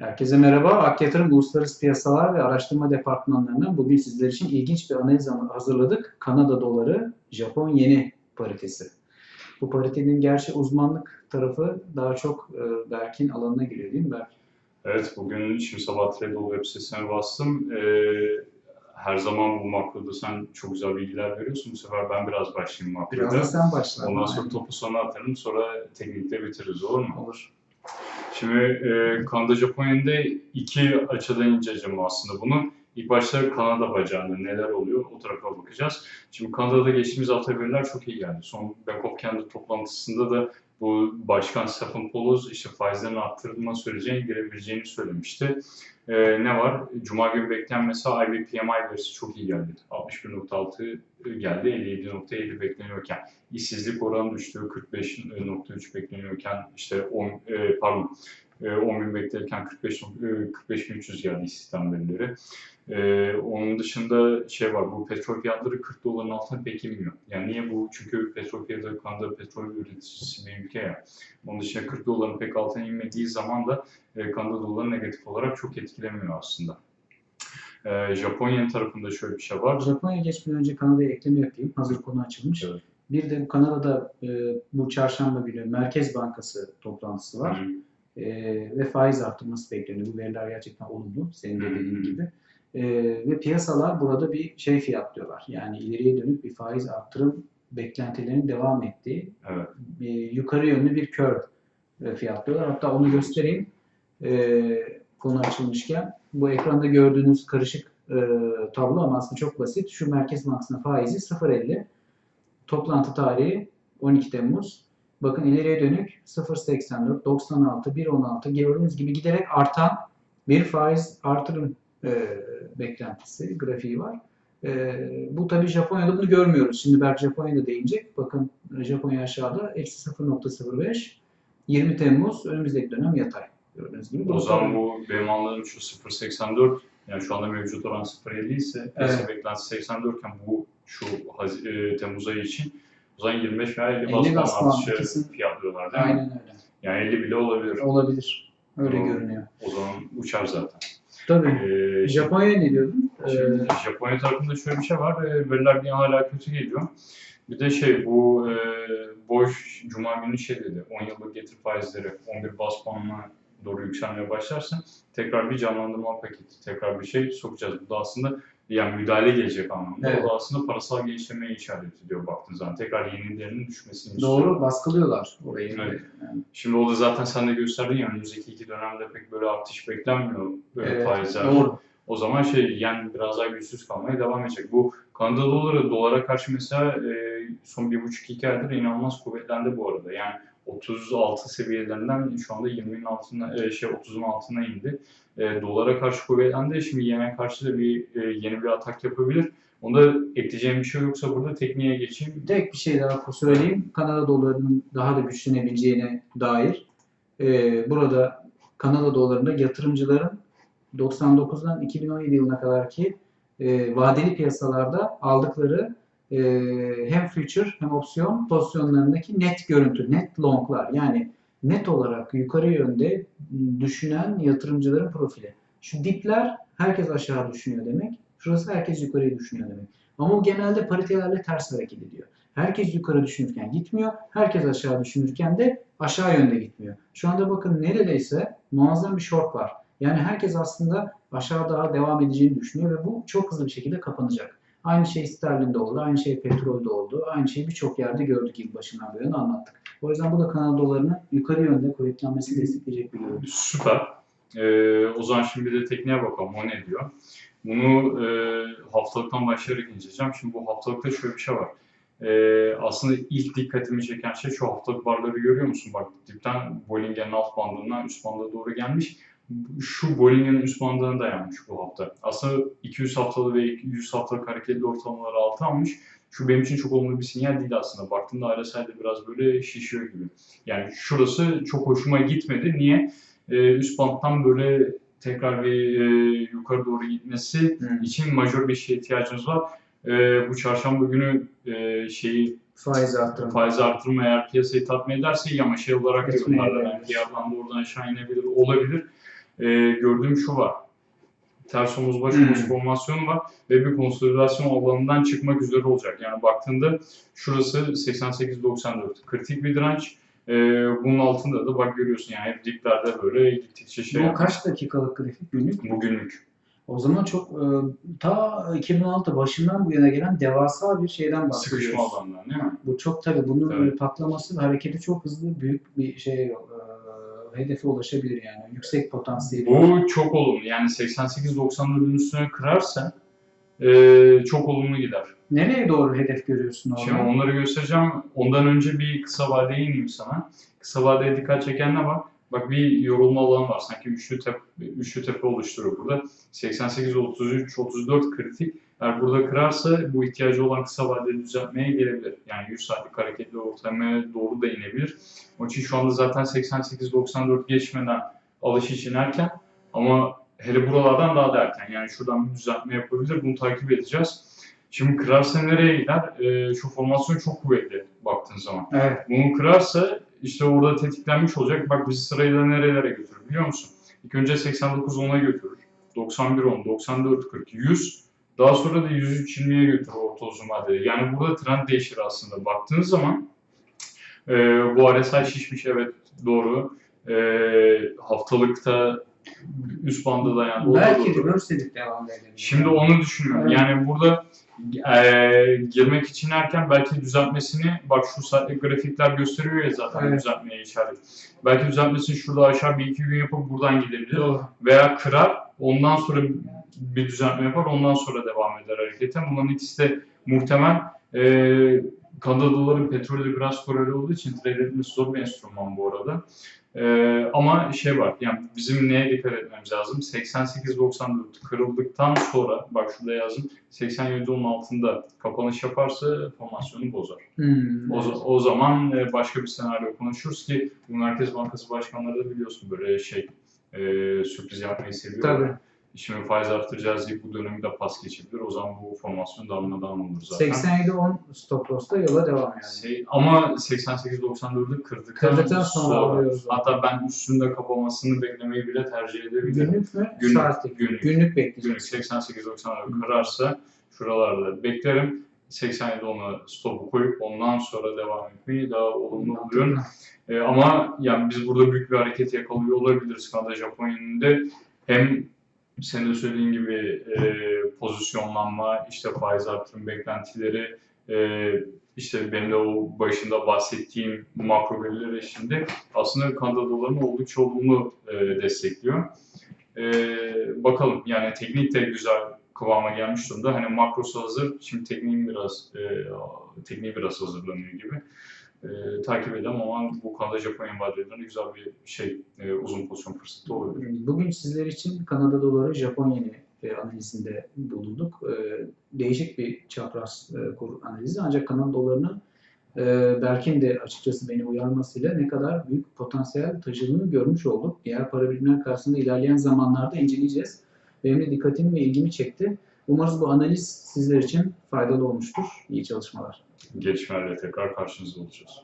Herkese merhaba. Ak Yatırım Uluslararası Piyasalar ve Araştırma Departmanlarından bugün sizler için ilginç bir analiz hazırladık. Kanada doları, Japon yeni paritesi. Bu paritenin gerçi uzmanlık tarafı daha çok e, Berk'in alanına giriyor değil mi Berk? Evet, bugün şimdi sabah Tradeable web sitesine bastım. Ee, her zaman bu makroda sen çok güzel bilgiler veriyorsun. Bu sefer ben biraz başlayayım makroda. Biraz da sen başla. Ondan sonra topu sona atarım, sonra teknikte bitiririz, olur mu? Olur. Şimdi e, Kanada Japonya'da iki açıdan inceleyeceğim aslında bunu. İlk başta Kanada bacağında neler oluyor o tarafa bakacağız. Şimdi Kanada'da geçtiğimiz hafta veriler çok iyi geldi. Son Bank of Canada toplantısında da bu Başkan Stephen Poloz işte faizlerin arttırılma sürecine girebileceğini söylemişti. Ee, ne var? Cuma günü bekleyen mesela IB PMI verisi çok iyi geldi. 61.6 geldi, 57.7 bekleniyorken. işsizlik oranı düştü, 45.3 bekleniyorken işte 10, e, pardon e, 10 bin beklerken 45 45.300 geldi istihdam verileri. Ee, onun dışında şey var, bu petrol fiyatları 40 doların altına pek inmiyor. Yani niye bu? Çünkü petrol fiyatları Kanada petrol üreticisi bir ülke ya. Onun dışında 40 doların pek altına inmediği zaman da e, Kanada doları negatif olarak çok etkilemiyor aslında. E, Japonya'nın tarafında şöyle bir şey var. Japonya geçmeden önce Kanada'ya ekleme yapayım. Hazır konu açılmış. Evet. Bir de Kanada'da e, bu çarşamba günü Merkez Bankası toplantısı var. Hı. E, ve faiz arttırması bekleniyor. Bu veriler gerçekten olumlu. Senin de dediğin gibi. E, ve piyasalar burada bir şey fiyatlıyorlar. Yani ileriye dönük bir faiz arttırım beklentilerinin devam ettiği Evet. e, yukarı yönlü bir curve e, fiyatlıyorlar. Hatta onu göstereyim. E, konu açılmışken. Bu ekranda gördüğünüz karışık e, tablo ama aslında çok basit. Şu Merkez Bankası'nın faizi 0.50. Toplantı tarihi 12 Temmuz. Bakın ileriye dönük 0.84, 96, 1.16 gördüğünüz gibi giderek artan bir faiz artırım e, beklentisi, grafiği var. E, bu tabi Japonya'da bunu görmüyoruz. Şimdi belki Japonya'da değinecek. Bakın Japonya aşağıda eksi 0.05. 20 Temmuz önümüzdeki dönem yatay. Gördüğünüz gibi. O zaman bu anladığım şu 0.84 yani şu anda mevcut oran 0.50 ise Evet. beklentisi 84 iken bu şu e, Temmuz ayı için o zaman 25 veya 50 50 bas puan bas puan, artışı kesin. fiyatlıyorlar değil mi? Aynen öyle. Yani 50 bile olabilir. Olabilir. Öyle Tamam. görünüyor. O zaman uçar zaten. Tabii. Ee, Japonya'ya ne diyordun? Şimdi Ee, Japonya tarafında şöyle bir şey var. e, Veriler yine hala kötü geliyor. Bir de şey bu e, boş Cuma günü şey dedi. 10 yıllık getir faizleri 11 bas puanla doğru yükselmeye başlarsa tekrar bir canlandırma paketi, tekrar bir şey sokacağız. Bu da aslında yani müdahale gelecek anlamda. Evet. O da aslında parasal genişlemeye işaret ediyor baktığın zaman. Tekrar yenilerinin düşmesini istiyor. doğru baskılıyorlar orayı. Evet. Yani, Şimdi o da zaten sen de gösterdin ya önümüzdeki iki dönemde pek böyle artış beklenmiyor böyle evet, faizlerde. doğru. O zaman şey yen biraz daha güçsüz kalmaya devam edecek. Bu Kanada doları dolara karşı mesela e, son bir buçuk iki aydır inanılmaz kuvvetlendi bu arada. Yani 36 seviyelerinden şu anda 20'nin altına e, şey 30'un altına indi. E, dolara karşı kuvvetlendi. Şimdi yene karşı da bir e, yeni bir atak yapabilir. Onda ekleyeceğim bir şey yoksa burada tekniğe geçeyim. Tek bir şey daha söyleyeyim. Kanada dolarının daha da güçlenebileceğine dair. Ee, burada Kanada dolarında yatırımcıların 99'dan 2017 yılına kadar ki e, vadeli piyasalarda aldıkları e, hem future hem opsiyon pozisyonlarındaki net görüntü, net longlar yani net olarak yukarı yönde düşünen yatırımcıların profili. Şu dipler herkes aşağı düşünüyor demek. Şurası herkes yukarıyı düşünüyor demek. Ama genelde paritelerle ters hareket ediyor. Herkes yukarı düşünürken gitmiyor. Herkes aşağı düşünürken de aşağı yönde gitmiyor. Şu anda bakın neredeyse muazzam bir short var. Yani herkes aslında aşağı daha devam edeceğini düşünüyor ve bu çok hızlı bir şekilde kapanacak. Aynı şey sterlinde oldu, aynı şey petrolde oldu, aynı şeyi birçok yerde gördük yıl başından bu yana anlattık. O yüzden bu da Kanada dolarının yukarı yönde kuvvetlenmesini destekleyecek bir görüntü. Süper. Ee, o zaman şimdi de tekniğe bakalım. O ne diyor? Bunu e, haftalıktan başlayarak inceleyeceğim. Şimdi bu haftalıkta şöyle bir şey var. Ee, aslında ilk dikkatimi çeken şey şu haftalık barları görüyor musun? Bak dipten Bollinger'in alt bandından üst banda doğru gelmiş. Şu Bollinger'in üst bandına dayanmış bu hafta. Aslında 200 haftalık ve 100 haftalık hareketli ortalamaları altı almış. Şu benim için çok olumlu bir sinyal değil aslında. Baktığımda RSI de biraz böyle şişiyor gibi. Yani şurası çok hoşuma gitmedi. Niye? Ee, üst banttan böyle tekrar bir e, yukarı doğru gitmesi Hı. için majör bir şeye ihtiyacımız var. Ee, bu çarşamba günü e, şeyi Faiz arttırma. faiz artırma eğer piyasayı tatmin ederse iyi ama şey olarak değer. yani fiyatlandı oradan aşağı inebilir olabilir. E, gördüğüm şu var. Ters omuz baş Hmm. omuz formasyonu var ve bir konsolidasyon alanından çıkmak üzere olacak. Yani baktığında şurası 88-94 kritik bir direnç. E, bunun altında da bak görüyorsun yani hep diplerde böyle gittikçe şey Bu yapmış. kaç dakikalık grafik günlük? Bugünlük. O zaman çok e, ta 2016 başından bu yana gelen devasa bir şeyden bahsediyoruz. Sıkışma alanından değil mi? Bu çok tabii bunun böyle patlaması ve hareketi çok hızlı büyük bir şey e, hedefe ulaşabilir yani. Yüksek potansiyeli. Bu çok olumlu. Yani 88-94'ün üstüne kırarsa e, çok olumlu gider. Nereye doğru hedef görüyorsun orada? Şimdi onları göstereceğim. Ondan önce bir kısa vadeye ineyim sana. Kısa vadeye dikkat çeken ne var? Bak bir yorulma alanı var. Sanki üçlü tepe, üçlü tepe oluşturuyor burada. 88-33-34 kritik. Eğer burada kırarsa bu ihtiyacı olan kısa vadeli düzeltmeye gelebilir. Yani 100 saatlik hareketli ortamaya doğru da inebilir. Onun için şu anda zaten 88-94 geçmeden alış için erken ama hele buralardan daha da erken. Yani şuradan bir düzeltme yapabilir. Bunu takip edeceğiz. Şimdi kırarsa nereye gider? Ee, şu formasyon çok kuvvetli baktığın zaman. Evet. Bunu kırarsa işte orada tetiklenmiş olacak. Bak bizi sırayla nerelere götürür biliyor musun? İlk önce 89-10'a götürür. 91-10, 94-40, 100. Daha sonra da 103-20'ye götürür orta uzun vadede. Yani burada trend değişir aslında. Baktığınız zaman e, bu RSI şişmiş evet doğru. E, haftalıkta üst bandı da Belki doğru. reverse edip devam edelim. Şimdi onu düşünüyorum. Evet. Yani burada e, girmek için erken belki düzeltmesini bak şu saatlik grafikler gösteriyor ya zaten Evet. düzeltmeye işaret. Belki düzeltmesini şurada aşağı bir iki gün yapıp buradan gidebilir. Doğru. Veya kırar ondan sonra bir düzeltme yapar ondan sonra devam eder harekete. Bunların ikisi de muhtemel. E, Kanada doları petrolle biraz koreli olduğu için trade etmesi zor bir enstrüman bu arada. Ee, ama şey var, yani bizim neye dikkat etmemiz lazım? 88-94 kırıldıktan sonra, bak şurada yazdım, 87-10'un altında kapanış yaparsa formasyonu bozar. Hmm, O, evet. o zaman e, başka bir senaryo konuşuruz ki bu Merkez Bankası başkanları da biliyorsun böyle şey e, sürpriz yapmayı seviyor. Tabii. Şimdi faiz arttıracağız deyip bu dönemi de pas geçebilir. O zaman bu formasyon darmadan olur zaten. 87-10 stop loss'ta yola devam yani. Şey, ama 88-94'ü kırdıktan, Kırdıktan sonra alıyoruz. Hatta ben üstünde kapamasını beklemeyi bile tercih edebilirim. Günlük mü? Günlük, Saatlik. günlük. Günlük Günlük bekleyeceğiz. 88-94'ü kırarsa şuralarda beklerim. 87 onu stopu koyup ondan sonra devam etmeyi daha olumlu buluyorum. Ee, ama yani biz burada büyük bir hareket yakalıyor olabiliriz Kanada Japonya'nın da hem senin de söylediğin gibi e, pozisyonlanma, işte faiz artırım beklentileri, e, işte benim de o başında bahsettiğim makro veriler eşliğinde aslında Kanada dolarını oldukça olumlu e, destekliyor. E, bakalım yani teknik de güzel kıvama gelmiş durumda. Hani makrosu hazır, şimdi tekniğin biraz e, tekniği biraz hazırlanıyor gibi. E, takip edelim ama bu Kanada Japonya vadelerinde güzel bir şey, e, uzun pozisyon fırsatı olabilir. Bugün sizler için Kanada doları Japon yeni e, analizinde bulunduk. E, Değişik bir çapraz e, kur analizi ancak Kanada dolarının e, Berk'in de açıkçası beni uyarmasıyla ne kadar büyük potansiyel taşıdığını görmüş olduk. Diğer para birimler karşısında ilerleyen zamanlarda inceleyeceğiz. Benim de dikkatimi ve ilgimi çekti. Umarız bu analiz sizler için faydalı olmuştur. İyi çalışmalar. Gelişmelerle tekrar karşınızda olacağız.